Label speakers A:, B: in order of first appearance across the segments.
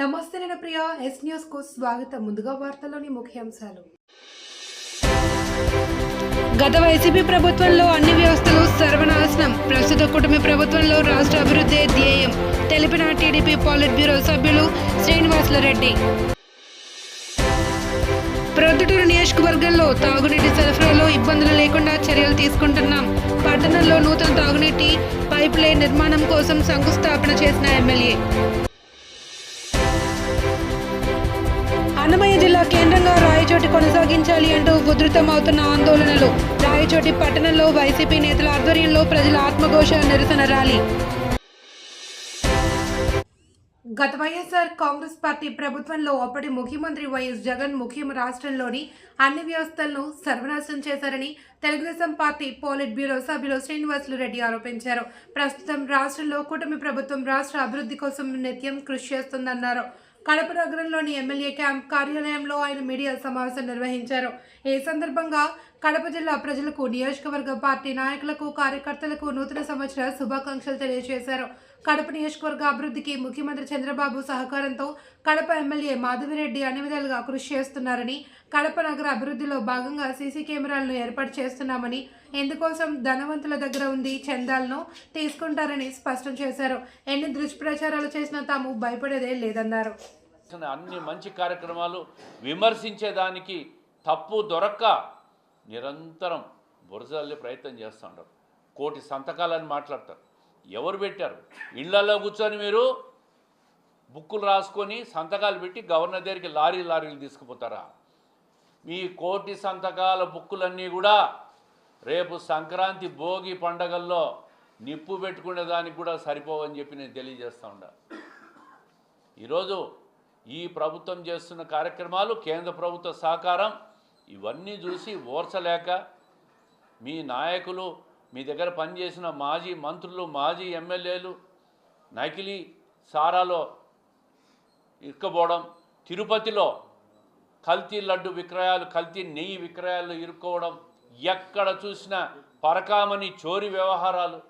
A: నమస్తే నేను ప్రియ ఎస్ న్యూస్కు స్వాగతం. ముందుగా వార్తల్లోని ముఖ్యాంశాలు. గత వైసీపీ ప్రభుత్వంలో అన్ని వ్యవస్థలు సర్వనాశనం. ప్రస్తుత కుటుంబ ప్రభుత్వంలో రాష్ట్ర అభివృద్ధి ధ్యేయం. తెలిపిన టీడీపీ పాలిట్ బ్యూరో సభ్యులు శ్రీనివాసుల రెడ్డి ప్రొద్దుటూరు నియోజకవర్గంలో తాగునీటి సరఫరాలో ఇబ్బందులు లేకుండా చర్యలు తీసుకుంటున్నాం. పట్టణంలో నూతన తాగునీటి పైప్ లైన్ నిర్మాణం కోసం శంకుస్థాపన చేసిన ఎమ్మెల్యే. అన్నమయ్య జిల్లా కేంద్రంగా రాయచోటి కొనసాగించాలి అంటూ ఉధృతమవుతున్న ఆందోళనలు. రాయచోటి పట్టణంలో వైసీపీ నేతల ఆధ్వర్యంలో ప్రజల ఆత్మఘోష నిరసన ర్యాలీ. గత వైఎస్ఆర్ కాంగ్రెస్ పార్టీ ప్రభుత్వంలో అప్పటి ముఖ్యమంత్రి వైఎస్ జగన్ ముఖ్యం రాష్ట్రంలోని అన్ని వ్యవస్థలను సర్వనాశనం చేశారని తెలుగుదేశం పార్టీ పోలిట్ బ్యూరో సభ్యులు శ్రీనివాసులు రెడ్డి ఆరోపించారు. ప్రస్తుతం రాష్ట్రంలో కూటమి ప్రభుత్వం రాష్ట్ర అభివృద్ధి కోసం నిత్యం కృషి చేస్తుందన్నారు. కడప నగరంలోని ఎమ్మెల్యే క్యాంప్ కార్యాలయంలో ఆయన మీడియా సమావేశం నిర్వహించారు. ఈ సందర్భంగా కడప జిల్లా ప్రజలకు నియోజకవర్గ పార్టీ నాయకులకు కార్యకర్తలకు నూతన సంవత్సర శుభాకాంక్షలు తెలియజేశారు. కడప నియోజకవర్గ అభివృద్ధికి ముఖ్యమంత్రి చంద్రబాబు సహకారంతో కడప ఎమ్మెల్యే మాధవిరెడ్డి అన్ని విధాలుగా కృషి చేస్తున్నారని కడప నగర అభివృద్ధిలో భాగంగా సీసీ కెమెరాలను ఏర్పాటు చేస్తున్నామని ఎందుకోసం ధనవంతుల దగ్గర ఉంది చందాలను తీసుకుంటారని స్పష్టం చేశారు. ఎన్ని దుష్ప్రచారాలు చేసినా తాము భయపడేదే లేదన్నారు.
B: అన్ని మంచి కార్యక్రమాలు విమర్శించేదానికి తప్పు దొరక్క నిరంతరం బురజల్లే ప్రయత్నం చేస్తుంటారు. కోటి సంతకాలని మాట్లాడతారు. ఎవరు పెట్టారు? ఇళ్ళలో కూర్చొని మీరు బుక్కులు రాసుకొని సంతకాలు పెట్టి గవర్నర్ దగ్గరికి లారీ లారీలు తీసుకుపోతారా? మీ కోటి సంతకాల బుక్కులన్నీ కూడా రేపు సంక్రాంతి భోగి పండగల్లో నిప్పు పెట్టుకునే దానికి కూడా సరిపోవని చెప్పి నేను తెలియజేస్తూ ఉండా. ఈరోజు ఈ ప్రభుత్వం చేస్తున్న కార్యక్రమాలు కేంద్ర ప్రభుత్వ సహకారం ఇవన్నీ చూసి ఓర్చలేక మీ నాయకులు మీ దగ్గర పనిచేసిన మాజీ మంత్రులు మాజీ ఎమ్మెల్యేలు నకిలీ సారాలో ఇరుక్కపోవడం తిరుపతిలో కల్తీ లడ్డు విక్రయాలు కల్తీ నెయ్యి విక్రయాలు ఇరుక్కోవడం ఎక్కడ చూసినా పరకామని చోరీ వ్యవహారాలు.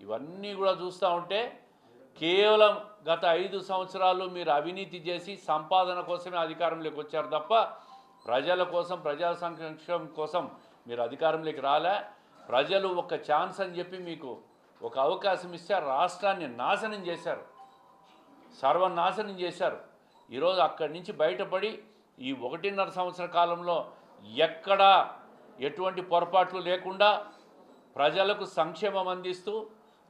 B: ఇవన్నీ కూడా చూస్తూ ఉంటే కేవలం గత ఐదు సంవత్సరాలు మీరు అవినీతి చేసి సంపాదన కోసమే అధికారంలోకి వచ్చారు తప్ప ప్రజల కోసం ప్రజా సంక్షేమం కోసం మీరు అధికారంలోకి రాలే. ప్రజలు ఒక ఛాన్స్ అని చెప్పి మీకు ఒక అవకాశం ఇస్తే రాష్ట్రాన్ని నాశనం చేశారు. సర్వనాశనం చేశారు. ఈరోజు అక్కడి నుంచి బయటపడి ఈ ఒకటిన్నర సంవత్సర కాలంలో ఎక్కడా ఎటువంటి పొరపాట్లు లేకుండా ప్రజలకు సంక్షేమం అందిస్తూ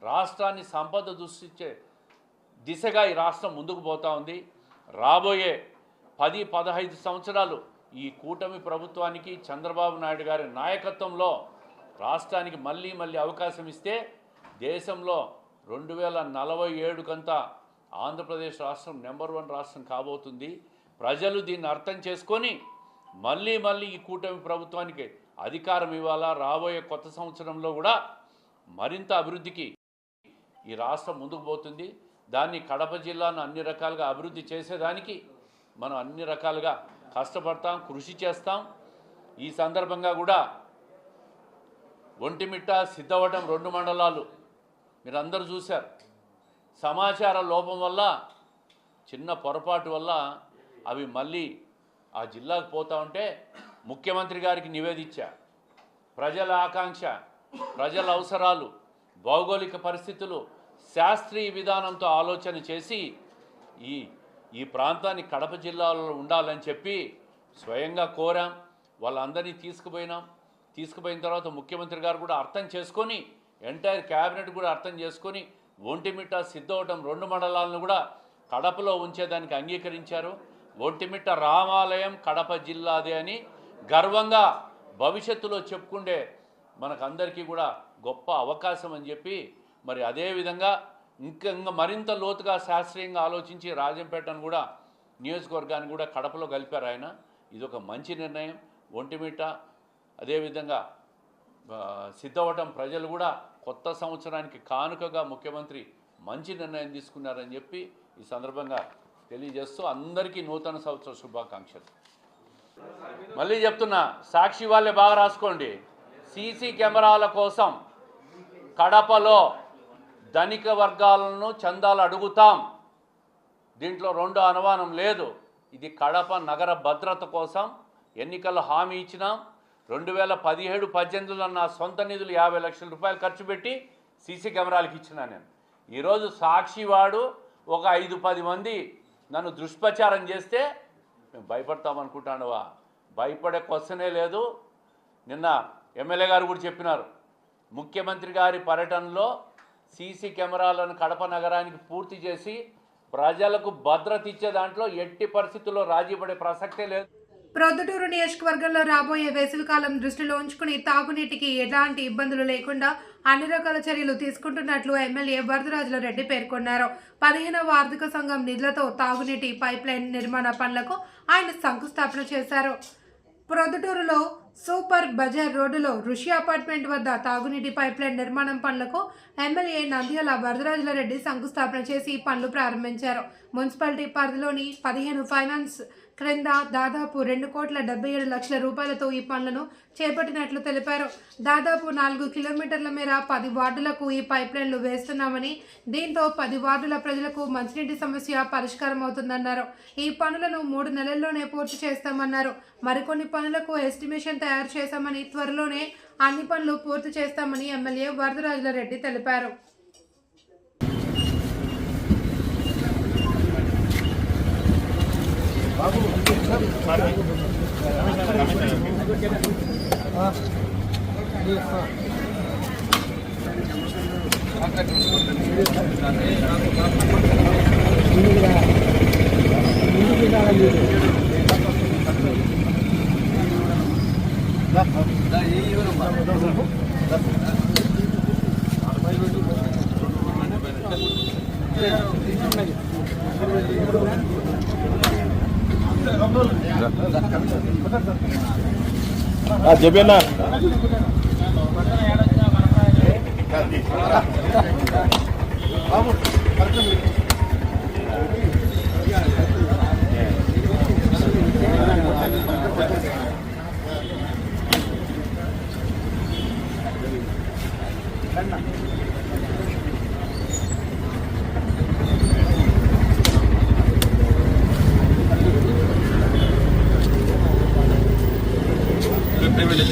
B: రాష్ట్రాన్ని సంపద దృష్టించే దిశగా ఈ రాష్ట్రం ముందుకు పోతా ఉంది. రాబోయే పది పదహైదు సంవత్సరాలు ఈ కూటమి ప్రభుత్వానికి చంద్రబాబు నాయుడు గారి నాయకత్వంలో రాష్ట్రానికి మళ్ళీ మళ్ళీ అవకాశం ఇస్తే దేశంలో రెండు వేల నలభై ఏడుకంతా ఆంధ్రప్రదేశ్ రాష్ట్రం నెంబర్ వన్ రాష్ట్రం కాబోతుంది. ప్రజలు దీన్ని అర్థం చేసుకొని మళ్ళీ మళ్ళీ ఈ కూటమి ప్రభుత్వానికి అధికారం ఇవ్వాలా? రాబోయే కొత్త సంవత్సరంలో కూడా మరింత అభివృద్ధికి ఈ రాష్ట్రం ముందుకు పోతుంది. దాన్ని కడప జిల్లాను అన్ని రకాలుగా అభివృద్ధి చేసేదానికి మనం అన్ని రకాలుగా కష్టపడతాం కృషి చేస్తాం. ఈ సందర్భంగా కూడా ఒంటిమిట్ట సిద్ధవటం రెండు మండలాలు మీరందరూ చూశారు. సమాచార లోపం వల్ల చిన్న పొరపాటు వల్ల అవి మళ్ళీ ఆ జిల్లాకు పోతా ఉంటే ముఖ్యమంత్రి గారికి నివేదించా. ప్రజల ఆకాంక్ష ప్రజల అవసరాలు భౌగోళిక పరిస్థితులు శాస్త్రీయ విధానంతో ఆలోచన చేసి ఈ ఈ ప్రాంతాన్ని కడప జిల్లాలో ఉండాలని చెప్పి స్వయంగా కోరాం. వాళ్ళందరినీ తీసుకుపోయినాం. తీసుకుపోయిన తర్వాత ముఖ్యమంత్రి గారు కూడా అర్థం చేసుకొని ఎంటైర్ క్యాబినెట్ కూడా అర్థం చేసుకొని ఒంటిమిట్ట సిద్ధవటం రెండు మండలాలను కూడా కడపలో ఉంచేదానికి అంగీకరించారు. ఒంటిమిట్ట రామాలయం కడప జిల్లాదే అని గర్వంగా భవిష్యత్తులో చెప్పుకుండే మనకందరికీ కూడా గొప్ప అవకాశం అని చెప్పి మరి అదేవిధంగా ఇంకా ఇంకా మరింత లోతుగా శాస్త్రీయంగా ఆలోచించి రాజంపేటను కూడా నియోజకవర్గాన్ని కూడా కడపలో కలిపారు ఆయన. ఇది ఒక మంచి నిర్ణయం. ఒంటిమిట్ట అదేవిధంగా సిద్ధవటం ప్రజలు కూడా కొత్త సంవత్సరానికి కానుకగా ముఖ్యమంత్రి మంచి నిర్ణయం తీసుకున్నారని చెప్పి ఈ సందర్భంగా తెలియజేస్తూ అందరికీ నూతన సంవత్సర శుభాకాంక్షలు. మళ్ళీ చెప్తున్నా సాక్షి వాళ్ళే బాగా రాసుకోండి. సీసీ కెమెరాల కోసం కడపలో ధనిక వర్గాలను చందాలు అడుగుతాం. దీంట్లో రెండు అనుమానం లేదు. ఇది కడప నగర భద్రత కోసం ఎన్నికల్లో హామీ ఇచ్చినాం. రెండు వేల పదిహేడు పద్దెనిమిదిలో నా సొంత నిధులు యాభై లక్షల రూపాయలు ఖర్చు పెట్టి సీసీ కెమెరాలకు ఇచ్చినా నేను. ఈరోజు సాక్షివాడు ఒక ఐదు పది మంది నన్ను దుష్ప్రచారం చేస్తే మేము భయపడతామనుకుంటానువా? భయపడే క్వశ్చనే లేదు. నిన్న ఎమ్మెల్యే గారు కూడా చెప్పినారు. ముఖ్యమంత్రి గారి పర్యటనలో సీసీ కెమెరాలను కడప నగరానికి పూర్తి చేసి ప్రజలకు భద్రత ఇచ్చే దాంట్లో ఎట్టి పరిస్థితుల్లో రాజీ పడే ప్రసక్తే లేదు.
A: ప్రొద్దుటూరు నియోజకవర్గంలో రాబోయే వేసవికాలం దృష్టిలో ఉంచుకుని తాగునీటికి ఎలాంటి ఇబ్బందులు లేకుండా అన్ని రకాల చర్యలు తీసుకుంటున్నట్లు ఎమ్మెల్యే వరదరాజుల రెడ్డి పేర్కొన్నారు. పదిహేనవ ఆర్థిక సంఘం నిధులతో తాగునీటి పైప్ లైన్ నిర్మాణ పనులకు ఆయన శంకుస్థాపన చేశారు. ప్రొద్దుటూరులో సూపర్ బజార్ రోడ్డులో ఋషి అపార్ట్మెంట్ వద్ద తాగునీటి పైప్లైన్ నిర్మాణం పనులకు ఎమ్మెల్యే నంద్యాల వరదరాజుల రెడ్డి శంకుస్థాపన చేసి పనులు ప్రారంభించారు. మున్సిపాలిటీ పరిధిలోని పదిహేను ఫైనాన్స్ క్రింద దాదాపు రెండు కోట్ల డెబ్బై ఏడు లక్షల రూపాయలతో ఈ పనులను చేపట్టినట్లు తెలిపారు. దాదాపు నాలుగు కిలోమీటర్ల మేర పది వార్డులకు ఈ పైప్లైన్లు వేస్తున్నామని దీంతో పది వార్డుల ప్రజలకు మంచినీటి సమస్య పరిష్కారం అవుతుందన్నారు ఈ పనులను మూడు నెలల్లోనే పూర్తి చేస్తామన్నారు. మరికొన్ని పనులకు ఎస్టిమేషన్ తయారు చేశామని త్వరలోనే అన్ని పనులు పూర్తి చేస్తామని ఎమ్మెల్యే వరదరాజుల రెడ్డి తెలిపారు.
C: అరవై చెప్పేనా ఇక్కడ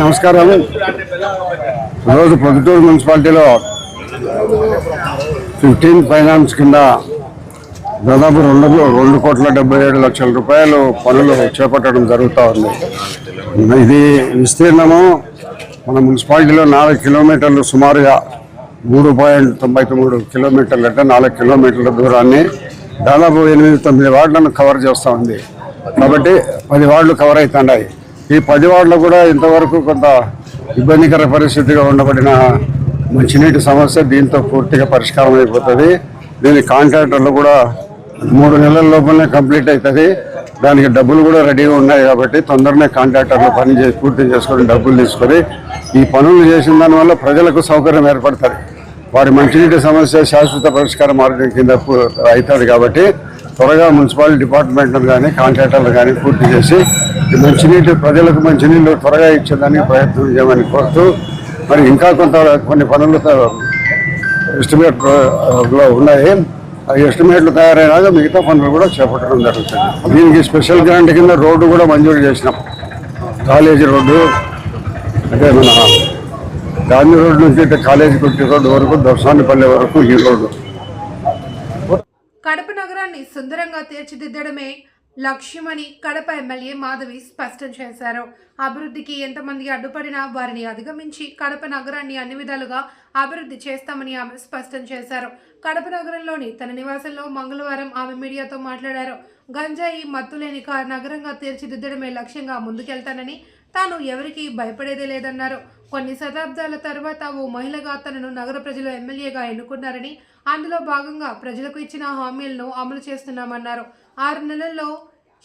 D: నమస్కారాలు. ఈరోజు పొద్దుటూరు మున్సిపాలిటీలో ఫిఫ్టీన్ ఫైనాన్స్ కింద దాదాపు రెండు రెండు కోట్ల డెబ్బై ఏడు లక్షల రూపాయలు పనులు చేపట్టడం జరుగుతూ ఉంది. ఇది విస్తీర్ణము. మన మున్సిపాలిటీలో నాలుగు కిలోమీటర్లు సుమారుగా మూడు పాయింట్ తొంభై తొమ్మిది కిలోమీటర్లు అంటే నాలుగు కిలోమీటర్ల దూరాన్ని దాదాపు ఎనిమిది తొమ్మిది వార్డులను కవర్ చేస్తూ ఉంది. కాబట్టి పది వార్డులు కవర్ అవుతున్నాయి. ఈ పది వార్డులు కూడా ఇంతవరకు కొంత ఇబ్బందికర పరిస్థితిగా ఉండబడిన మంచినీటి సమస్య దీంతో పూర్తిగా పరిష్కారం అయిపోతుంది. దీని కాంట్రాక్టర్లు కూడా మూడు నెలల లోపలనే కంప్లీట్ అవుతుంది. దానికి డబ్బులు కూడా రెడీగా ఉన్నాయి కాబట్టి తొందరనే కాంట్రాక్టర్లు పని చేసి పూర్తి చేసుకొని డబ్బులు తీసుకొని ఈ పనులు చేసిన దానివల్ల ప్రజలకు సౌకర్యం ఏర్పడుతుంది వారి మంచినీటి సమస్య శాశ్వత పరిష్కార మార్గం కింద అవుతుంది కాబట్టి త్వరగా మున్సిపల్ డిపార్ట్మెంట్ కానీ కాంట్రాక్టర్లు కానీ పూర్తి చేసి మంచినీటి ప్రజలకు మంచినీళ్ళు త్వరగా ఇచ్చేదానికి ప్రయత్నం చేయమని కోరుతూ మరి ఇంకా కొంత కొన్ని పనులు ఎస్టిమేట్లో ఉన్నాయి. ఆ ఎస్టిమేట్లు తయారైనాక మిగతా పనులు కూడా చేపట్టడం జరుగుతుంది. దీనికి స్పెషల్ గ్రాంట్ కింద రోడ్డు కూడా మంజూరు చేసినాం. కాలేజీ రోడ్డు అంటే మన గాంధీ రోడ్డు నుంచి అయితే కాలేజీ కొట్టి రోడ్డు వరకు దర్శనానిపల్లి వరకు ఈ రోడ్డు.
A: కడప నగరాన్ని సుందరంగా తీర్చిదిద్దడమే లక్ష్యమని కడప ఎమ్మెల్యే మాధవి స్పష్టం చేశారు. అభివృద్ధికి ఎంతమంది అడ్డుపడినా వారిని అధిగమించి కడప నగరాన్ని అన్ని విధాలుగా అభివృద్ధి చేస్తామని ఆమె స్పష్టం చేశారు. కడప నగరంలోని తన నివాసంలో మంగళవారం ఆమె మీడియాతో మాట్లాడారు. గంజాయి మత్తులేని కా- నగరంగా తీర్చిదిద్దడమే లక్ష్యంగా ముందుకెళ్తానని తాను ఎవరికీ భయపడేదే లేదన్నారు. కొన్ని శతాబ్దాల తర్వాత ఓ మహిళగా తనను నగర ప్రజలు ఎమ్మెల్యేగా ఎన్నుకున్నారని అందులో భాగంగా ప్రజలకు ఇచ్చిన హామీలను అమలు చేస్తున్నామన్నారు. ఆరు నెలల్లో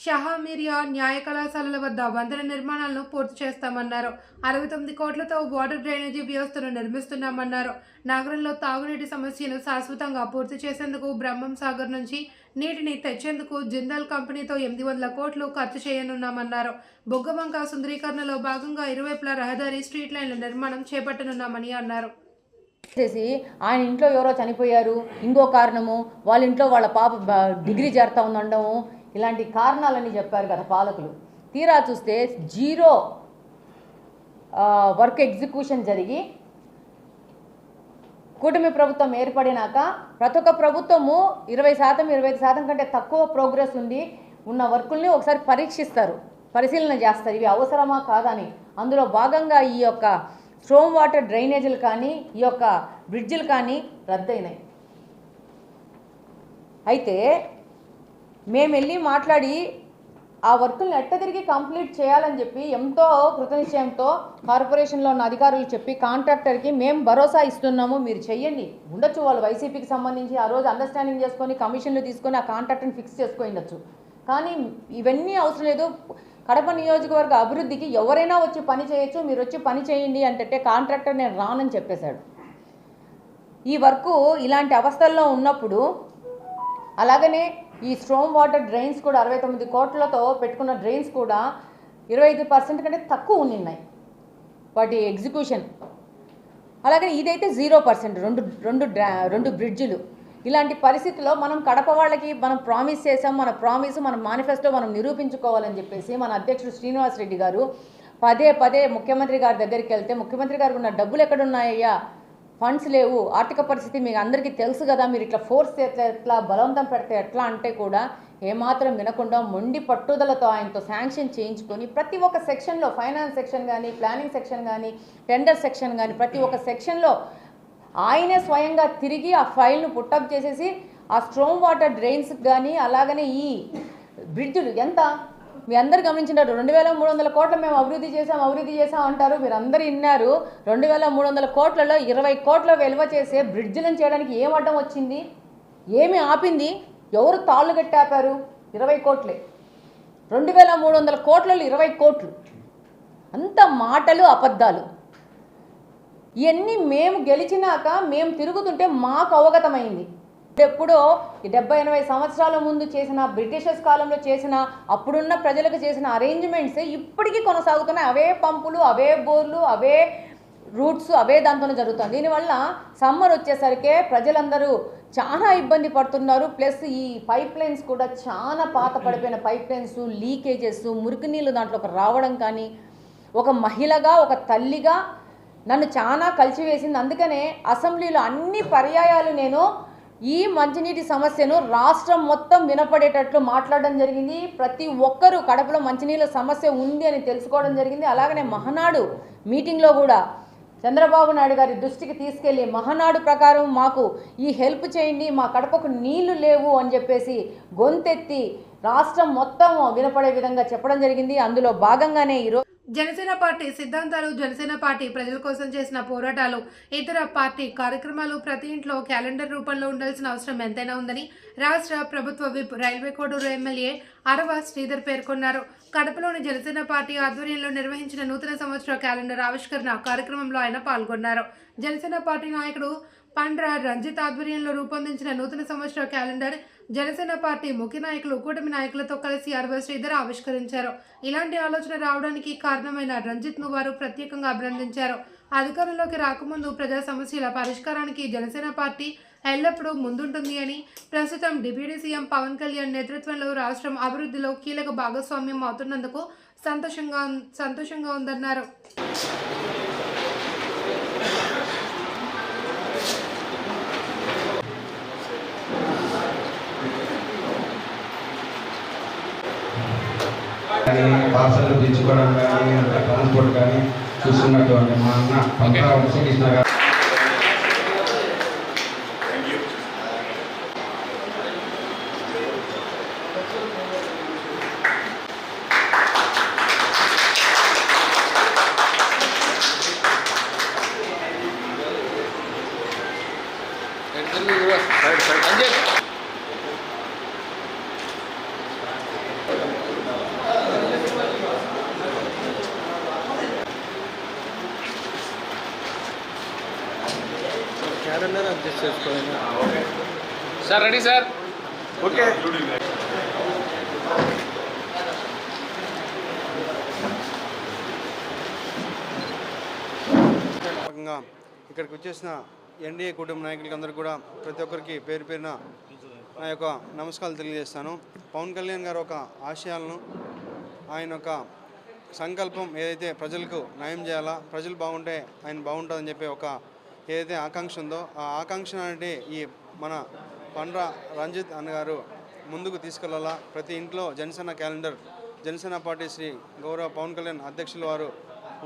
A: షహామిరియా న్యాయ కళాశాలల వద్ద వందల నిర్మాణాలను పూర్తి చేస్తామన్నారు. అరవై తొమ్మిది కోట్లతో వాటర్ డ్రైనేజీ వ్యవస్థను నిర్మిస్తున్నామన్నారు. నగరంలో తాగునీటి సమస్యను శాశ్వతంగా పూర్తి చేసేందుకు బ్రహ్మం సాగర్ నుంచి నీటిని తెచ్చేందుకు జిందాల్ కంపెనీతో ఎనిమిది వందల కోట్లు ఖర్చు చేయనున్నామన్నారు. బొగ్గవంక సుందరీకరణలో భాగంగా ఇరువైపులా రహదారి స్ట్రీట్ లైన్ల నిర్మాణం చేపట్టనున్నామని అన్నారు.
E: చేసి ఆయన ఇంట్లో ఎవరో చనిపోయారు ఇంకో కారణము వాళ్ళ ఇంట్లో వాళ్ళ పాప డిగ్రీ చేరుతా ఉందండము ఇలాంటి కారణాలని చెప్పారు కదా పాలకులు. తీరా చూస్తే జీరో వర్క్ ఎగ్జిక్యూషన్ జరిగి కూటమి ప్రభుత్వం ఏర్పడినాక ప్రతి ఒక్క ప్రభుత్వము ఇరవై శాతం ఇరవై ఐదు శాతం కంటే తక్కువ ప్రోగ్రెస్ ఉంది ఉన్న వర్కుల్ని ఒకసారి పరీక్షిస్తారు పరిశీలన చేస్తారు. ఇవి అవసరమా కాదని అందులో భాగంగా ఈ యొక్క స్ట్రోమ్ వాటర్ డ్రైనేజీలు కానీ ఈ యొక్క బ్రిడ్జిలు కానీ రద్దయినాయి. అయితే మేము వెళ్ళి మాట్లాడి ఆ వర్కులను ఎట్ట తిరిగి కంప్లీట్ చేయాలని చెప్పి ఎంతో కృతనిశ్చయంతో కార్పొరేషన్లో ఉన్న అధికారులు చెప్పి కాంట్రాక్టర్కి మేము భరోసా ఇస్తున్నాము మీరు చెయ్యండి. ఉండొచ్చు వాళ్ళు వైసీపీకి సంబంధించి ఆ రోజు అండర్స్టాండింగ్ చేసుకొని కమిషన్లు తీసుకొని ఆ కాంట్రాక్ట్ని ఫిక్స్ చేసుకొని ఉండొచ్చు. కానీ ఇవన్నీ అవసరం లేదు. కడప నియోజకవర్గ అభివృద్ధికి ఎవరైనా వచ్చి పని చేయొచ్చు మీరు వచ్చి పని చేయండి అంటే కాంట్రాక్టర్ నేను రానని చెప్పేశాడు. ఈ వర్క్ ఇలాంటి అవస్థల్లో ఉన్నప్పుడు అలాగనే ఈ స్ట్రోమ్ వాటర్ డ్రైన్స్ కూడా అరవై తొమ్మిది కోట్లతో పెట్టుకున్న డ్రైన్స్ కూడా ఇరవై ఐదు పర్సెంట్ కంటే తక్కువ ఉన్నాయి వాటి ఎగ్జిక్యూషన్. అలాగే ఇదైతే జీరో పర్సెంట్ రెండు రెండు డ్రా రెండు బ్రిడ్జిలు. ఇలాంటి పరిస్థితిలో మనం కడప వాళ్ళకి మనం ప్రామిస్ చేసాం మన ప్రామిస్ మన మేనిఫెస్టో మనం నిరూపించుకోవాలని చెప్పేసి మన అధ్యక్షుడు శ్రీనివాస్ రెడ్డి గారు పదే పదే ముఖ్యమంత్రి గారి దగ్గరికి వెళ్తే ముఖ్యమంత్రి గారికి ఉన్న డబ్బులు ఎక్కడున్నాయ్యా? ఫండ్స్ లేవు. ఆర్థిక పరిస్థితి మీకు అందరికీ తెలుసు కదా. మీరు ఇట్లా ఫోర్స్ చేస్తే ఎట్లా? బలవంతం పెడితే ఎట్లా? అంటే కూడా ఏమాత్రం వినకుండా మొండి పట్టుదలతో ఆయనతో శాంక్షన్ చేయించుకొని ప్రతి ఒక్క సెక్షన్లో ఫైనాన్స్ సెక్షన్ కానీ ప్లానింగ్ సెక్షన్ కానీ టెండర్ సెక్షన్ కానీ ప్రతి ఒక్క సెక్షన్లో ఆయనే స్వయంగా తిరిగి ఆ ఫైల్ను పుట్టప్ చేసేసి ఆ స్ట్రోమ్ వాటర్ డ్రైన్స్కి కానీ అలాగనే ఈ బ్రిడ్జులు ఎంత? మీ అందరు గమనించినారు రెండు వేల మూడు వందల కోట్ల మేము అభివృద్ధి చేసాం అభివృద్ధి చేసాం అంటారు. మీరు అందరు విన్నారు రెండు వేల మూడు వందల కోట్లలో ఇరవై కోట్ల విలువ చేసే బ్రిడ్జ్లను చేయడానికి ఏం అడ్డం వచ్చింది? ఏమి ఆపింది? ఎవరు తాళ్ళు కట్టాపారు ఇరవై కోట్లే. రెండు వేల మూడు వందల కోట్లలో ఇరవై కోట్లు. అంత మాటలు అబద్ధాలు. ఇవన్నీ మేము గెలిచినాక మేము తిరుగుతుంటే మాకు అవగతమైంది. ఎప్పుడో డెబ్బై ఎనభై సంవత్సరాల ముందు చేసిన బ్రిటిషర్స్ కాలంలో చేసిన అప్పుడున్న ప్రజలకు చేసిన అరేంజ్మెంట్స్ ఇప్పటికీ కొనసాగుతున్నాయి. అవే పంపులు అవే బోర్లు అవే రూట్స్ అవే దాంతోనే జరుగుతుంది దీనివల్ల సమ్మర్ వచ్చేసరికి ప్రజలందరూ చాలా ఇబ్బంది పడుతున్నారు. ప్లస్ ఈ పైప్ లైన్స్ కూడా చాలా పాత పడిపోయిన పైప్ లైన్స్ లీకేజెస్ మురికి నీళ్ళు దాంట్లోకి రావడం కానీ ఒక మహిళగా ఒక తల్లిగా నన్ను చాలా కలిసివేసింది అందుకనే అసెంబ్లీలో అన్ని పర్యాయాలు నేను ఈ మంచినీటి సమస్యను రాష్ట్రం మొత్తం వినపడేటట్లు మాట్లాడడం జరిగింది. ప్రతి ఒక్కరూ కడపలో మంచినీళ్ళ సమస్య ఉంది అని తెలుసుకోవడం జరిగింది. అలాగనే మహనాడు మీటింగ్లో కూడా చంద్రబాబు నాయుడు గారి దృష్టికి తీసుకెళ్ళి మహనాడు ప్రకారం మాకు ఈ హెల్ప్ చేయండి మా కడపకు నీళ్ళు లేవు అని చెప్పేసి గొంతెత్తి రాష్ట్రం మొత్తం వినపడే విధంగా చెప్పడం జరిగింది. అందులో భాగంగానే ఈరోజు
A: జనసేన పార్టీ సిద్ధాంతాలు జనసేన పార్టీ ప్రజల కోసం చేసిన పోరాటాలు ఇతర పార్టీ కార్యక్రమాలు ప్రతి ఇంట్లో క్యాలెండర్ రూపంలో ఉండాల్సిన అవసరం ఎంతైనా ఉందని రాష్ట్ర ప్రభుత్వ whip railway Koduru MLA Arava Sridhar పేర్కొన్నారు. కడపలోని జనసేన పార్టీ ఆధ్వర్యంలో నిర్వహించిన నూతన సంవత్సర క్యాలెండర్ ఆవిష్కరణ కార్యక్రమంలో ఆయన పాల్గొన్నారు. జనసేన పార్టీ నాయకుడు పండ్ర రంజిత్ ఆధ్వర్యంలో రూపొందించిన నూతన సంవత్సర క్యాలెండర్ జనసేన పార్టీ ముఖ్య నాయకులు కూటమి నాయకులతో కలిసి అరవ శ్రీధర్ ఆవిష్కరించారు. ఇలాంటి ఆలోచన రావడానికి కారణం రంజిత్ను వారు ప్రత్యేకంగా అభినందించారు. అధికారంలోకి రాకముందు ప్రజా సమస్యల పరిష్కారానికి జనసేన పార్టీ ఎల్లప్పుడూ ముందుంటుంది అని ప్రస్తుతం డిప్యూటీ సీఎం పవన్ కళ్యాణ్ నేతృత్వంలో రాష్ట్రం అభివృద్ధిలో కీలక భాగస్వామ్యం అవుతున్నందుకు సంతోషంగా సంతోషంగా ఉందన్నారు.
F: కానీ పార్సల్ తెచ్చుకోవడం కానీ ట్రాన్స్పోర్ట్ కానీ చూస్తున్నటువంటి మా అన్న పంకా వంశకృష్ణ గారు
B: అంజయ్ సార్ రెడీ సార్
C: భాగంగా ఇక్కడికి వచ్చేసిన ఎన్డీఏ కుటుంబ నాయకులకి అందరూ కూడా ప్రతి ఒక్కరికి పేరు పేరున నా యొక్క నమస్కారాలు తెలియజేస్తాను. పవన్ కళ్యాణ్ గారు ఒక ఆశయాలను ఆయన ఒక సంకల్పం ఏదైతే ప్రజలకు న్యాయం చేయాలా ప్రజలు బాగుంటే ఆయన బాగుంటుందని చెప్పి ఒక ఏదైతే ఆకాంక్ష ఉందో ఆ ఆకాంక్ష అంటే ఈ మన పండ్ర రంజిత్ అన్నగారు ముందుకు తీసుకెళ్ళాలా. ప్రతి ఇంట్లో జనసేన క్యాలెండర్ జనసేన పార్టీ శ్రీ గౌరవ పవన్ కళ్యాణ్ అధ్యక్షుల వారు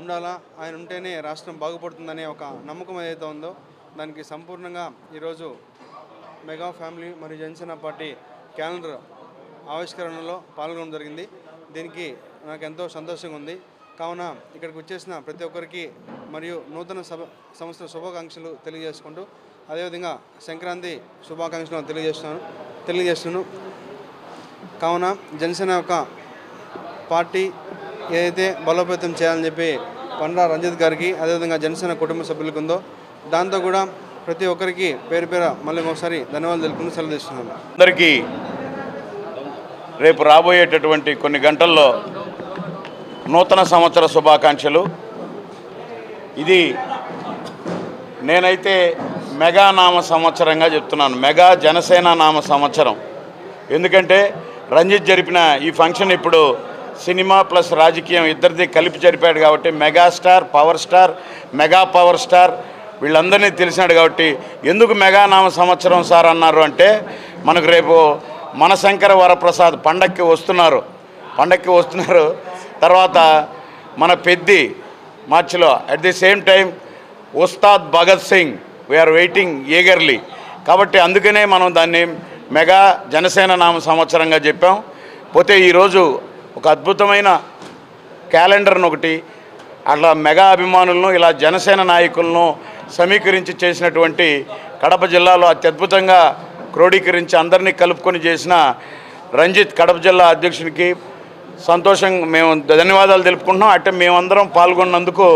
C: ఉండాలా? ఆయన ఉంటేనే రాష్ట్రం బాగుపడుతుందనే ఒక నమ్మకం ఏదైతే ఉందో దానికి సంపూర్ణంగా ఈరోజు మెగా ఫ్యామిలీ మరియు జనసేన పార్టీ క్యాలెండర్ ఆవిష్కరణలో పాల్గొనడం జరిగింది. దీనికి నాకు ఎంతో సంతోషంగా ఉంది. కావున ఇక్కడికి వచ్చేసిన ప్రతి ఒక్కరికి మరియు నూతన సభ సంవత్సర శుభాకాంక్షలు తెలియజేసుకుంటూ అదేవిధంగా సంక్రాంతి శుభాకాంక్షలు తెలియజేస్తున్నాను తెలియజేస్తున్నాను. కావున జనసేన యొక్క పార్టీ ఏదైతే బలోపేతం చేయాలని చెప్పి పండ్రా రంజిత్ గారికి అదేవిధంగా జనసేన కుటుంబ సభ్యులకు ఉందో దాంతో కూడా ప్రతి ఒక్కరికి పేరు పేర మళ్ళీ ఒకసారి ధన్యవాదాలు తెలుపుకుని సెలవు
G: అందరికీ రేపు రాబోయేటటువంటి కొన్ని గంటల్లో నూతన సంవత్సర శుభాకాంక్షలు. ఇది నేనైతే మెగా నామ సంవత్సరంగా చెప్తున్నాను. మెగా జనసేన నామ సంవత్సరం. ఎందుకంటే రంజిత్ జరిపిన ఈ ఫంక్షన్ ఇప్పుడు సినిమా ప్లస్ రాజకీయం ఇద్దరిది కలిపి జరిపాడు కాబట్టి megastar power star mega power star వీళ్ళందరినీ తెలిసినాడు కాబట్టి ఎందుకు మెగా నామ సంవత్సరం సార్ అన్నారు అంటే మనకు రేపు మనశంకర వరప్రసాద్ పండక్కి వస్తున్నారు. పండక్కి వస్తున్నారు. తర్వాత మన పెద్ది మార్చిలో at the same time Ustaad Bhagat Singh we're waiting eagerly కాబట్టి అందుకనే మనం దాన్ని మెగా జనసేన నామ సంవత్సరంగా చెప్పాం. పోతే ఈరోజు ఒక అద్భుతమైన క్యాలెండర్ను ఒకటి అట్లా మెగా అభిమానులను ఇలా జనసేన నాయకులను సమీకరించి చేసినటువంటి కడప జిల్లాలో అత్యద్భుతంగా క్రోడీకరించి అందరినీ కలుపుకొని చేసిన రంజిత్ కడప జిల్లా అధ్యక్షునికి సంతోషం మేము ధన్యవాదాలు తెలుపుకుంటున్నాం. అంటే మేమందరం పాల్గొన్నందుకు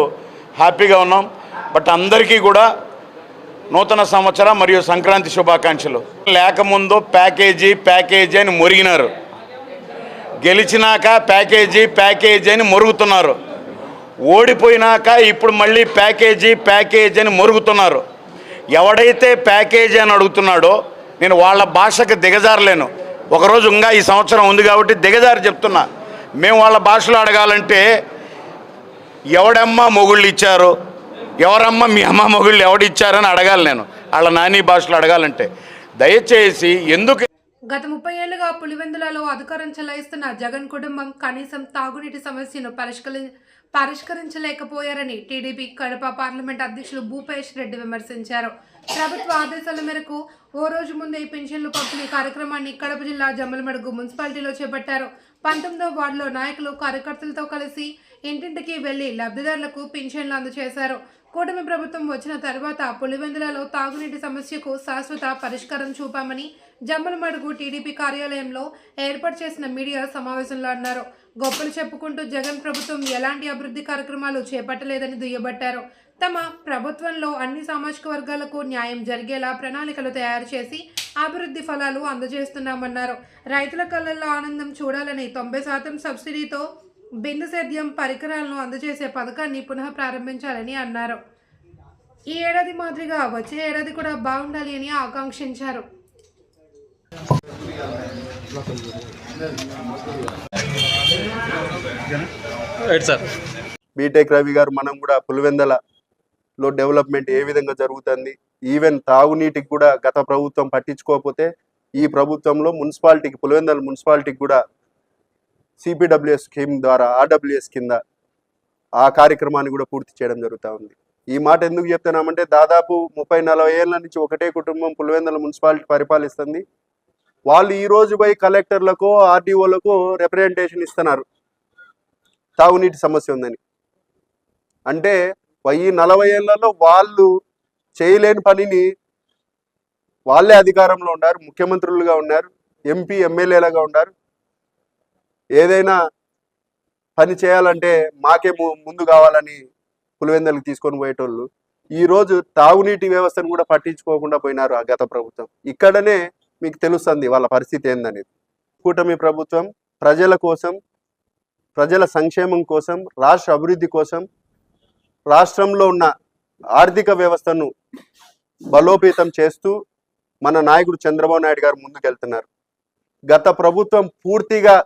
G: హ్యాపీగా ఉన్నాం. బట్ అందరికీ కూడా నూతన సంవత్సర మరియు సంక్రాంతి శుభాకాంక్షలు. లేకముందు ప్యాకేజీ ప్యాకేజీ అని మురిగినారు. గెలిచినాక ప్యాకేజీ ప్యాకేజీ అని మురుగుతున్నారు. ఓడిపోయినాక ఇప్పుడు మళ్ళీ ప్యాకేజీ ప్యాకేజీ అని మురుగుతున్నారు. ఎవడైతే ప్యాకేజీ అని అడుగుతున్నాడో నేను వాళ్ళ భాషకు దిగజారలేను. ఒకరోజు ఇంకా ఈ సంవత్సరం ఉంది కాబట్టి దిగజారి చెప్తున్నా. మేము వాళ్ళ భాషలో అడగాలంటే ఎవడమ్మ మొగుళ్ళు ఇచ్చారు? ఎవరమ్మ మీ అమ్మ మొగుళ్ళు ఎవడిచ్చారని అడగాలి నేను. వాళ్ళ నాని భాషలో అడగాలంటే. దయచేసి ఎందుకు
A: గత ముప్పై ఏళ్ళుగా పులివెందులలో అధికారం చెలాయిస్తున్న జగన్ కుటుంబం కనీసం తాగునీటి సమస్యను పరిష్కరి పరిష్కరించలేకపోయారని టీడీపీ కడప పార్లమెంట్ అధ్యక్షులు భూపేష్ రెడ్డి విమర్శించారు. ప్రభుత్వ ఆదేశాల మేరకు ఓ రోజు ముందే పింఛన్లు పంపిణీ కార్యక్రమాన్ని కడప జిల్లా జమ్మలమడుగు మున్సిపాలిటీలో చేపట్టారు. పంతొమ్మిదో వార్డులో నాయకులు కార్యకర్తలతో కలిసి ఇంటింటికి వెళ్ళి లబ్ధిదారులకు పింఛన్లు అందజేశారు. కూటమి ప్రభుత్వం వచ్చిన తర్వాత పులివెందులలో తాగునీటి సమస్యకు శాశ్వత పరిష్కారం చూపామని జమ్మలమడుగు టీడీపీ కార్యాలయంలో ఏర్పాటు చేసిన మీడియా సమావేశంలో అన్నారు. గొప్పలు చెప్పుకుంటూ జగన్ ప్రభుత్వం ఎలాంటి అభివృద్ధి కార్యక్రమాలు చేపట్టలేదని దుయ్యబట్టారు. తమ ప్రభుత్వంలో అన్ని సామాజిక వర్గాలకు న్యాయం జరిగేలా ప్రణాళికలు తయారు చేసి అభివృద్ధి ఫలాలు అందజేస్తున్నామన్నారు. రైతుల కళ్ళల్లో ఆనందం చూడాలని తొంభై శాతం సబ్సిడీతో బిందు సేద్యం పరికరాలను అందజేసే పథకాన్ని పునః ప్రారంభించాలని అన్నారు. ఈ ఏడాది మాదిరిగా వచ్చే ఏడాది కూడా బాగుండాలి అని ఆకాంక్షించారు.
H: బీటెక్ రవి గారు మనం కూడా పులివెందలలో డెవలప్మెంట్ ఏ విధంగా జరుగుతుంది? ఈవెన్ తాగునీటికి కూడా గత ప్రభుత్వం పట్టించుకోకపోతే ఈ ప్రభుత్వంలో మున్సిపాలిటీకి పులివెందల మున్సిపాలిటీకి కూడా సిపిడబ్ల్యూఎస్ స్కీమ్ ద్వారా ఆర్డబ్ల్యూఎస్ కింద ఆ కార్యక్రమాన్ని కూడా పూర్తి చేయడం జరుగుతూ ఉంది. ఈ మాట ఎందుకు చెప్తున్నామంటే దాదాపు ముప్పై నలభై ఏళ్ళ నుంచి ఒకటే కుటుంబం పులివెందుల మున్సిపాలిటీ పరిపాలిస్తుంది. వాళ్ళు ఈ రోజు పోయి కలెక్టర్లకు ఆర్డీఓలకు రిప్రజెంటేషన్ ఇస్తున్నారు. తాగునీటి సమస్య ఉందని. అంటే వెయ్యి నలభై ఏళ్ళలో వాళ్ళు చేయలేని పనిని వాళ్ళే అధికారంలో ఉన్నారు ముఖ్యమంత్రులుగా ఉన్నారు ఎంపీ ఎమ్మెల్యేలుగా ఉన్నారు. ఏదైనా పని చేయాలంటే మాకే ముందు కావాలని పులివెందలకు తీసుకొని పోయేటోళ్ళు. ఈరోజు తాగునీటి వ్యవస్థను కూడా పట్టించుకోకుండా పోయినారు ఆ గత ప్రభుత్వం. ఇక్కడనే మీకు తెలుస్తుంది వాళ్ళ పరిస్థితి ఏందనేది. కూటమి ప్రభుత్వం ప్రజల కోసం ప్రజల సంక్షేమం కోసం రాష్ట్ర అభివృద్ధి కోసం రాష్ట్రంలో ఉన్న ఆర్థిక వ్యవస్థను బలోపేతం చేస్తూ మన నాయకుడు చంద్రబాబు నాయుడు గారు ముందుకెళ్తున్నారు. గత ప్రభుత్వం పూర్తిగా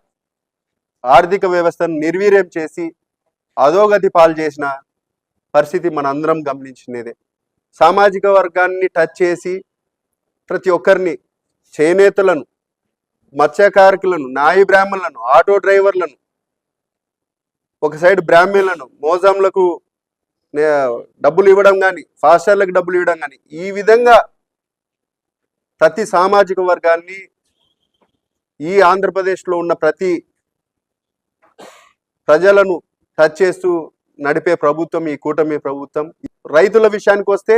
H: ఆర్థిక వ్యవస్థను నిర్వీర్యం చేసి అధోగతి పాలు చేసిన పరిస్థితి మనందరం గమనించినదే. సామాజిక వర్గాన్ని టచ్ చేసి ప్రతి ఒక్కరిని చేనేతలను మత్స్యకారకులను నాయి బ్రాహ్మణులను ఆటో డ్రైవర్లను ఒక సైడ్ బ్రాహ్మణులను మోజంలకు డబ్బులు ఇవ్వడం కానీ ఫాస్టర్లకు డబ్బులు ఇవ్వడం కానీ ఈ విధంగా ప్రతి సామాజిక వర్గాన్ని ఈ ఆంధ్రప్రదేశ్లో ఉన్న ప్రతి ప్రజలను టచ్ చేస్తూ నడిపే ప్రభుత్వం ఈ కూటమి ప్రభుత్వం. రైతుల విషయానికి వస్తే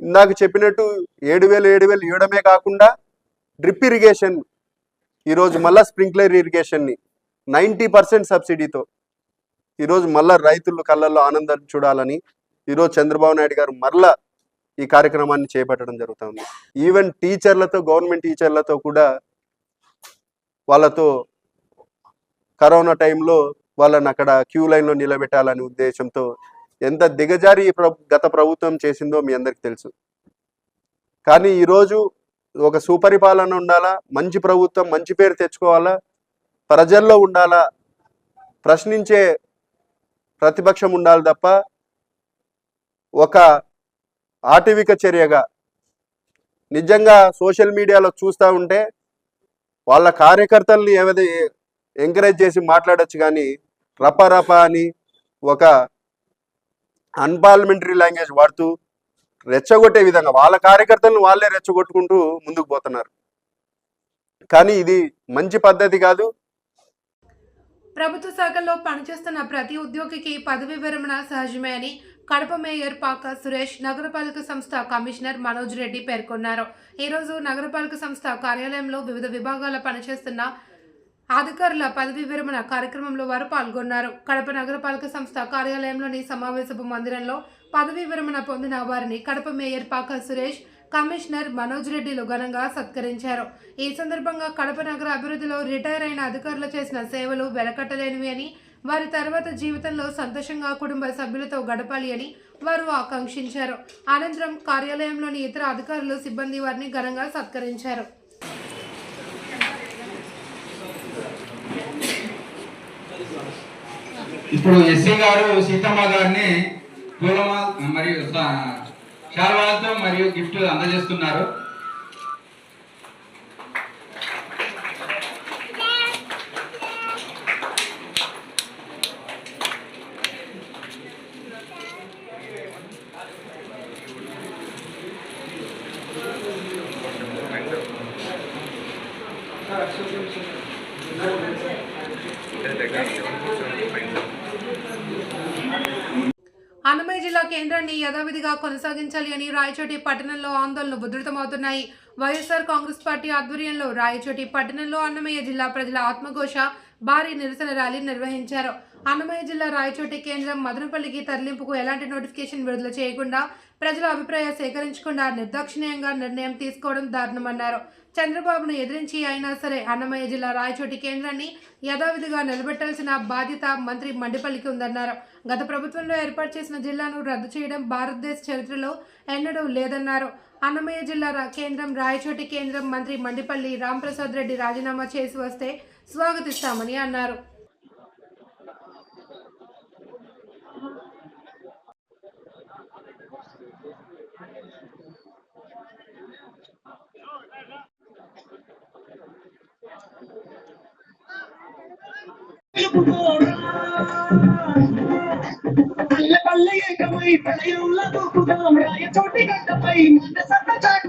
H: ఇందాక చెప్పినట్టు ఏడు వేలు ఏడు వేలు ఇవ్వడమే కాకుండా డ్రిప్ ఇరిగేషన్ ఈరోజు మళ్ళా స్ప్రింక్లర్ ఇరిగేషన్ని నైంటీ పర్సెంట్ సబ్సిడీతో ఈరోజు మళ్ళా రైతుల కళ్ళల్లో ఆనందం చూడాలని ఈరోజు చంద్రబాబు నాయుడు గారు మరలా ఈ కార్యక్రమాన్ని చేపట్టడం జరుగుతుంది. ఈవెన్ టీచర్లతో గవర్నమెంట్ టీచర్లతో కూడా వాళ్ళతో కరోనా టైంలో వాళ్ళని అక్కడ క్యూ లైన్లో నిలబెట్టాలనే ఉద్దేశంతో ఎంత దిగజారి ఈ గత ప్రభుత్వం చేసిందో మీ అందరికి తెలుసు. కానీ ఈరోజు ఒక సుపరిపాలన ఉండాలా? మంచి ప్రభుత్వం మంచి పేరు తెచ్చుకోవాలా? ప్రజల్లో ఉండాలా? ప్రశ్నించే ప్రతిపక్షం ఉండాలి తప్ప ఒక ఆటవిక చర్యగా నిజంగా సోషల్ మీడియాలో చూస్తూ ఉంటే వాళ్ళ కార్యకర్తల్ని ఏమైతే ఎంకరేజ్ చేసి మాట్లాడచ్చు కానీ రప రప అని ఒక అన్పార్లమెంటరీ లాంగ్వేజ్ వాడుతూ రెచ్చగొట్టే విధంగా వాళ్ళ కార్యకర్తలను వాళ్ళే రెచ్చగొట్టుకుంటూ ముందుకు పోతున్నారు. కానీ ఇది మంచి పద్ధతి కాదు.
A: ప్రభుత్వ శాఖల్లో పనిచేస్తున్న ప్రతి ఉద్యోగికి పదవి విరమణ సహజమే అని కడప మేయర్ పాక సురేష్ నగరపాలక సంస్థ కమిషనర్ మనోజ్ రెడ్డి పేర్కొన్నారు. ఈరోజు నగరపాలక సంస్థ కార్యాలయంలో వివిధ విభాగాల పనిచేస్తున్న అధికారుల పదవి విరమణ కార్యక్రమంలో వారు పాల్గొన్నారు. కడప నగరపాలక సంస్థ కార్యాలయంలోని సమావేశపు మందిరంలో పదవి విరమణ పొందిన వారిని కడప మేయర్ పాక సురేష్ కమిషనర్ మనోజ్ రెడ్డిలు ఘనంగా సత్కరించారు. ఈ సందర్భంగా కడప నగర అభివృద్ధిలో రిటైర్ అయిన అధికారులు చేసిన సేవలు వెలకట్టలేనివి అని వారి తర్వాత జీవితంలో సంతోషంగా కుటుంబ సభ్యులతో గడపాలి అని వారు ఆకాంక్షించారు. అనంతరం కార్యాలయంలోని ఇతర అధికారులు సిబ్బంది వారిని ఘనంగా సత్కరించారు.
F: ఇప్పుడు ఎస్సీ గారు సీతమ్మ గారిని పూలమా మరియు స- శాల్వాలతో మరియు గిఫ్ట్ అందజేస్తున్నారు
A: అన్నమయ్య జిల్లా కేంద్రాన్ని యథావిధిగా కొనసాగించాలి అని రాయచోటి పట్టణంలో ఆందోళనలు ఉధృతమవుతున్నాయి. వైఎస్ఆర్ కాంగ్రెస్ పార్టీ ఆధ్వర్యంలో రాయచోటి పట్టణంలో అన్నమయ్య జిల్లా ప్రజల ఆత్మఘోష భారీ నిరసన ర్యాలీ నిర్వహించారు. అన్నమయ్య జిల్లా రాయచోటి కేంద్రం మదనపల్లికి తరలింపుకు ఎలాంటి నోటిఫికేషన్ విడుదల చేయకుండా ప్రజల అభిప్రాయం సేకరించకుండా నిర్దాక్షిణ్యంగా నిర్ణయం తీసుకోవడం దారుణమన్నారు. చంద్రబాబును ఎదిరించి అయినా సరే అన్నమయ్య జిల్లా రాయచోటి కేంద్రాన్ని యథావిధిగా నిలబెట్టాల్సిన బాధ్యత మంత్రి మండిపల్లికి ఉందన్నారు. గత ప్రభుత్వంలో ఏర్పాటు చేసిన జిల్లాను రద్దు చేయడం భారతదేశ చరిత్రలో ఎన్నడూ లేదన్నారు. అన్నమయ్య జిల్లా కేంద్రం రాయచోటి కేంద్రం మంత్రి మండిపల్లి రాంప్రసాద్ రెడ్డి రాజీనామా చేసి వస్తే స్వాగతిస్తామని అన్నారు.
I: పల్లె పల్లె ఏకమై ప్రళయంలో దూకుదాం రాయ చోటి గడ్డపై మన సత్త చాటు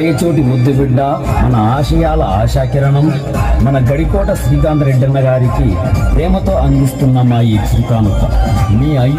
J: రాయచోటి ముద్దుబిడ్డ మన ఆశయాల ఆశాకిరణం మన గడికోట శ్రీకాంత్ రెడ్డన్న గారికి ప్రేమతో అందిస్తున్న మా ఈ చిరుకానుక మీ అయ్య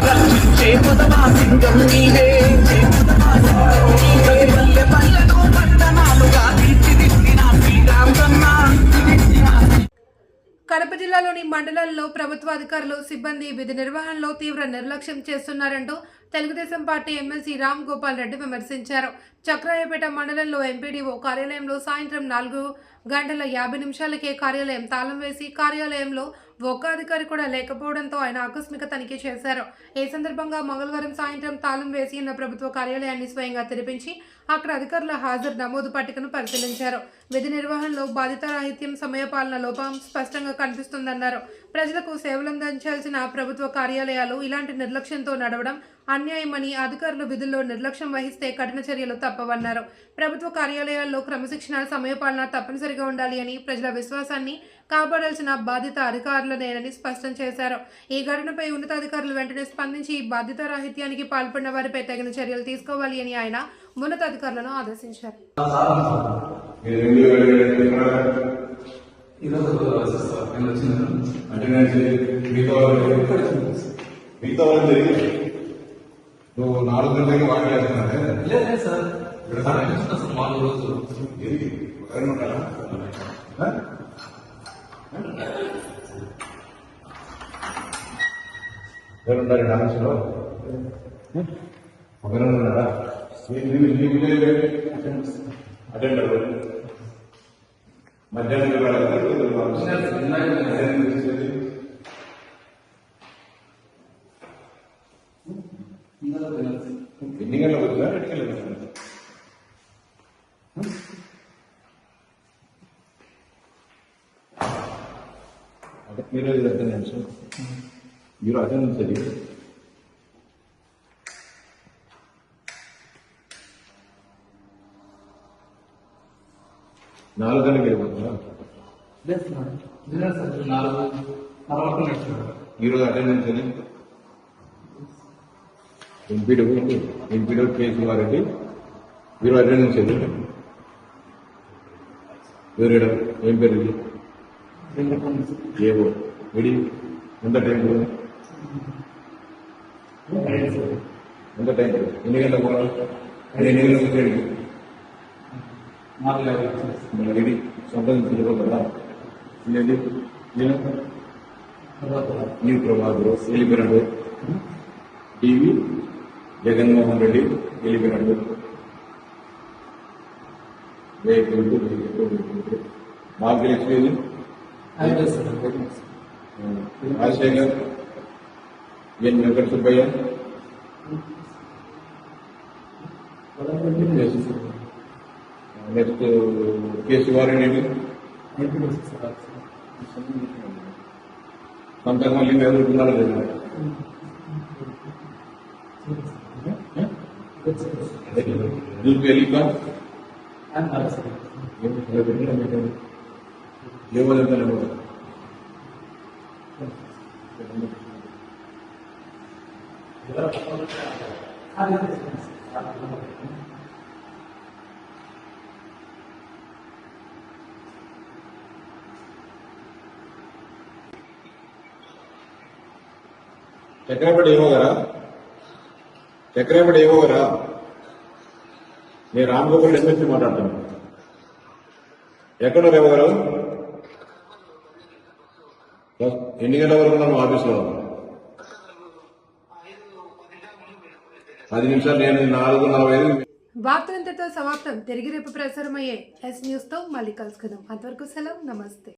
A: కడప జిల్లాలోని మండలాల్లో ప్రభుత్వ అధికారులు సిబ్బంది విధి నిర్వహణలో తీవ్ర నిర్లక్ష్యం చేస్తున్నారంటూ తెలుగుదేశం పార్టీ ఎమ్మెల్సీ రామ్ గోపాల్ రెడ్డి విమర్శించారు. చక్రాయపేట మండలంలో ఎంపీడీఓ కార్యాలయంలో సాయంత్రం నాలుగు గంటల యాభై నిమిషాలకే కార్యాలయం తాళం వేసి కార్యాలయంలో ఒక్క అధికారి కూడా లేకపోవడంతో ఆయన ఆకస్మిక తనిఖీ చేశారు. ఈ సందర్భంగా మంగళవారం సాయంత్రం తాళం వేసి ఉన్న ప్రభుత్వ కార్యాలయాన్ని స్వయంగా తెరిపించి అక్కడ అధికారుల హాజరు నమోదు పట్టికను పరిశీలించారు. విధి నిర్వహణలో బాధితరాహిత్యం సమయపాలన లోపం స్పష్టంగా కనిపిస్తుందన్నారు. ప్రజలకు సేవలందించాల్సిన ప్రభుత్వ కార్యాలయాలు ఇలాంటి నిర్లక్ష్యంతో నడవడం అన్యాయమని అధికారులు విధుల్లో నిర్లక్ష్యం వహిస్తే కఠిన చర్యలు తప్పవన్నారు ప్రభుత్వ కార్యాలయాల్లో క్రమశిక్షణ సమయపాలన తప్పనిసరిగా ఉండాలి అని ప్రజల విశ్వాసాన్ని కాపాడాల్సిన బాధ్యత అధికారులనేనని స్పష్టం చేశారు ఈ ఘటనపై ఉన్నతాధికారులు వెంటనే స్పందించి బాధ్యత రాహిత్యానికి పాల్పడిన వారిపై తగిన చర్యలు తీసుకోవాలి అని ఆయన ఉన్నతాధికారులను ఆదేశించారు
K: నువ్వు నాలుగు గంటలకి వాకి చేస్తున్నానే
L: లేదు సార్ సార్ మాకు రోజు
K: ఇది ఒకరిని ఉంటారా ఆ? ఎవరు ఉంటారు డాన్స్లో ఒకరు ఉన్నారా అటెండ్ అవ్వండి మధ్యాహ్నం మధ్యాహ్నం తీసుకెళ్ళి ఎన్ని గంటలకు వచ్చినా రెండు గంటలకు వచ్చినా అంటే మీరు అటెండెన్స్ మీరు అటెండెన్స్ అది నాలుగు గంటలకు వెళ్ళిపోతున్నా
L: లేదు సార్ లేదు సార్ నాలుగు. తర్వాత నడుచుకుంటారు
K: ఈరోజు అటెండెన్స్ అని ఎంపీడో ఎంపీడో కేసు వారండి మీరు అటెండెన్స్ అది ఎవరు ఏం పేరు ఏవో? ఎడి ఎంత టైం ఎంత టైం ఎన్ని గంటలకు పోవాలి ఎన్ని గంటలకు
L: యాభై
K: మన రెడీ సంపాదించుకోగలరా లేదు నేను ఈ ప్రభాకర్ వెళ్ళిపోయినాడు టీవీ జగన్మోహన్ రెడ్డి వెళ్ళిపోయినాడు వేయకూడదు మాకు Rajasekhar N Venkata Subbaiah next K Sivareddy సంతకం మళ్ళీ ఎదుర్కొన్నారు కదా దూపు వెళ్ళిపా ఏమో చెప్తాను చక్రపడి ఏమోగరా చక్రపడి ఏమోగరా నేను రామగోపాల్ ఎమ్మెల్సీ మాట్లాడుతున్నాను. ఎక్కడ ఇవ్వగలరు ఎన్ని గంటల వరకు ఉన్నాను ఆఫీస్లో? పది నిమిషాలు నేను నాలుగు నలభై ఐదు
A: వార్తలంతతో సమాప్తం. తిరిగి రేపు ప్రసారమయ్యే ఎస్ న్యూస్తో మళ్ళీ కలుసుకుందాం. అంతవరకు సెలవు. నమస్తే.